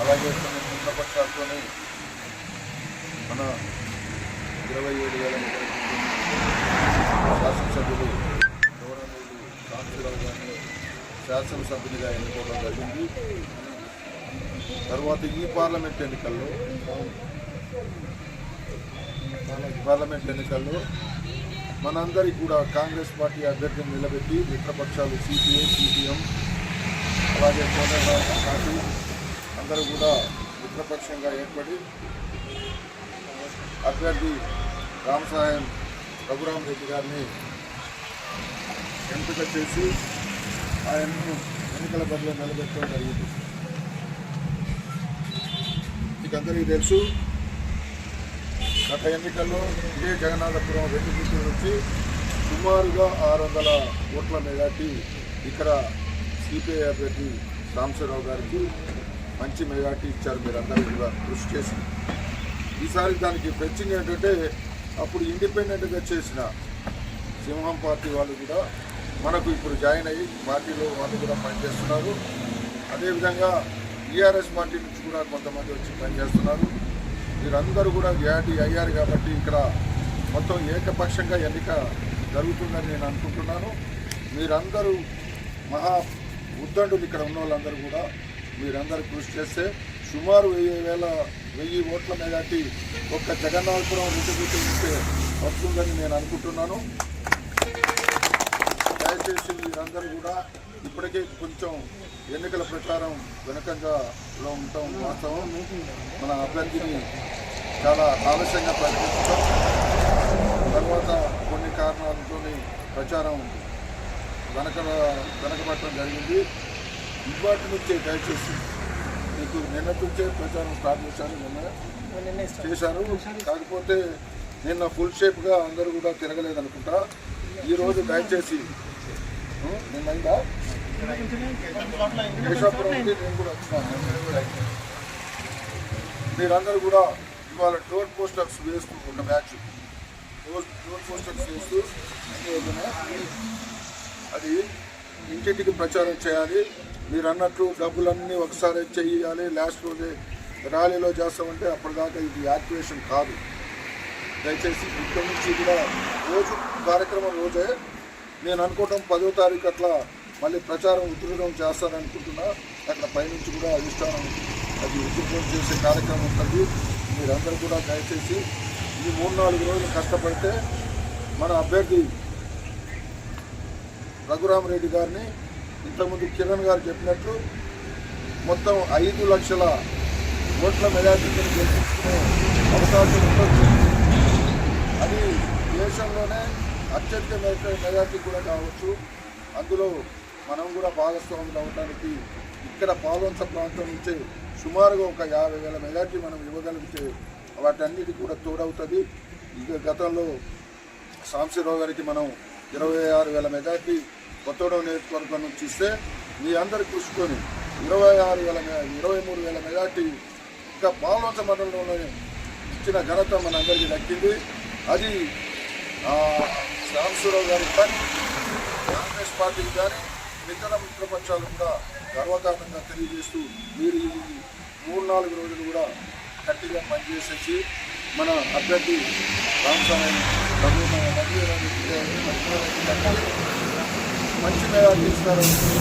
అలాగే కొన్ని మిత్రపక్షాలతోని మన ఇరవై ఏడు వేల శాసనసభ్యులు గౌరవనీయులు రామచంద్రరావు గారిని శాసనసభ్యునిగా ఎన్నుకోవడం జరిగింది. తర్వాత ఈ పార్లమెంట్ ఎన్నికల్లో పార్లమెంట్ ఎన్నికల్లో మనందరికీ కూడా కాంగ్రెస్ పార్టీ అభ్యర్థిని నిలబెట్టి మిత్రపక్షాలు సిపిఐ సిపిఎం అలాగే కోదండరావు పార్టీ అందరూ కూడా మిత్రపక్షంగా ఏర్పడి అభ్యర్థి రామసాయం రఘురామ్ రెడ్డి గారిని ఎంపిక చేసి ఆయన్ను ఎన్నికల బదిలో నిలబెట్టడం జరిగింది. మీకు అందరికీ తెలుసు గత ఎన్నికల్లో ఇదే జగన్నాథపురం రెండు సీట్ల నుంచి సుమారుగా ఆరు వందల ఓట్ల మెజార్టీ ఇక్కడ సిపిఐ అభ్యర్థి సాంబశివరావు గారికి మంచి మెజార్టీ ఇచ్చారు మీరందరూ కూడా కృషి చేసి. ఈసారి దానికి ఫెచ్చింగ్ ఏంటంటే అప్పుడు ఇండిపెండెంట్గా చేసిన సింహం పార్టీ వాళ్ళు కూడా మనకు ఇప్పుడు జాయిన్ అయ్యి పార్టీలో వాళ్ళు కూడా పనిచేస్తున్నారు. అదేవిధంగా టీఆర్ఎస్ పార్టీ నుంచి కూడా కొంతమంది వచ్చి పనిచేస్తున్నారు. మీరందరూ కూడా గ్యాటి అయ్యారు కాబట్టి ఇక్కడ మొత్తం ఏకపక్షంగా ఎన్నిక జరుగుతుందని నేను అనుకుంటున్నాను. మీరందరూ మహా ఉద్దండులు ఇక్కడ ఉన్న వాళ్ళందరూ కూడా మీరందరూ కృషి చేస్తే సుమారు వెయ్యి వేల వెయ్యి ఓట్ల మెజార్టీ ఒక్క జగన్నాథపురం రుచిబుద్ధి ఉంటే వస్తుందని నేను అనుకుంటున్నాను. దయచేసి మీరందరూ కూడా ఇప్పటికే కొంచెం ఎన్నికల ప్రచారం వెనకంగా లో ఉండటం వాస్తవం మన అభ్యర్థిని చాలా ఆలస్యంగా ప్రకటిస్తాం తర్వాత కొన్ని కారణాలతో ప్రచారం వెనక వెనకబట్టడం జరిగింది. ఇవాటి నుంచే దయచేసి మీకు నిన్న నుంచే ప్రచారం స్టార్ట్ చేశాను నిన్న చేశాను కాకపోతే నిన్న ఫుల్ షేప్గా అందరూ కూడా తిరగలేదనుకుంటా. ఈరోజు దయచేసి మీరందరూ కూడా ఇవాళ డోర్ పోస్టర్స్ వేస్తూ ఒక మ్యాచ్. డోర్ డోర్ పోస్టర్స్ వేస్తూ అది ఇంటింటికి ప్రచారం చేయాలి. మీరు అన్నట్లు డబ్బులన్నీ ఒకసారి చేయాలి. లాస్ట్ రోజే ర్యాలీలో చేస్తామంటే అప్పటిదాకా ఇది యాక్టివేషన్ కాదు. దయచేసి ఇక్కడ నుంచి కూడా రోజు కార్యక్రమం రోజే నేను అనుకోవటం పదో తారీఖు అట్లా మళ్ళీ ప్రచారం ఉధృతం చేస్తారనుకుంటున్నా. అక్కడ పైనుంచి కూడా అధిష్టానం అది ఉధృతం చేసే కార్యక్రమం ఉంటుంది. మీరందరూ కూడా దయచేసి ఈ మూడు నాలుగు రోజులు కష్టపడితే మన అభ్యర్థి రఘురామరెడ్డి గారిని ఇంతకుముందు కిరణ్ గారు చెప్పినట్లు మొత్తం ఐదు లక్షల ఓట్ల మెజార్టీని గెలిపించుకునే అవకాశం ఉండొచ్చు. అది దేశంలోనే అత్యంత మెజార్టీ కూడా కావచ్చు. అందులో మనం కూడా భాగస్వాములు అవడానికి ఇక్కడ పాలవంచ ప్రాంతం నుంచే సుమారుగా ఒక యాభై వేల మెజార్టీ మనం ఇవ్వగలిగితే వాటన్నిటి కూడా తోడవుతుంది. ఇక గతంలో సాంశీరావు గారికి మనం ఇరవై ఆరు వేల మెజార్టీ కొత్తగూడెం నియోజకవర్గం నుంచి ఇస్తే మీ అందరు కృషికొని ఇరవై ఆరు వేల ఇరవై మూడు వేల మెజార్టీ ఇంకా పాలవంచ మండలంలో ఇచ్చిన ఘనత మనందరికీ దక్కింది. అది సాంబశివరావు గారికి కానీ కాంగ్రెస్ పార్టీకి కానీ ఇతర మిత్రపక్షాలు కూడా గర్వకారణంగా తెలియజేస్తూ మీరు ఈ మూడు నాలుగు రోజులు కూడా గట్టిగా పనిచేసేసి మన అభ్యర్థి రామస్వామి మంచి మేళ తీస్తారని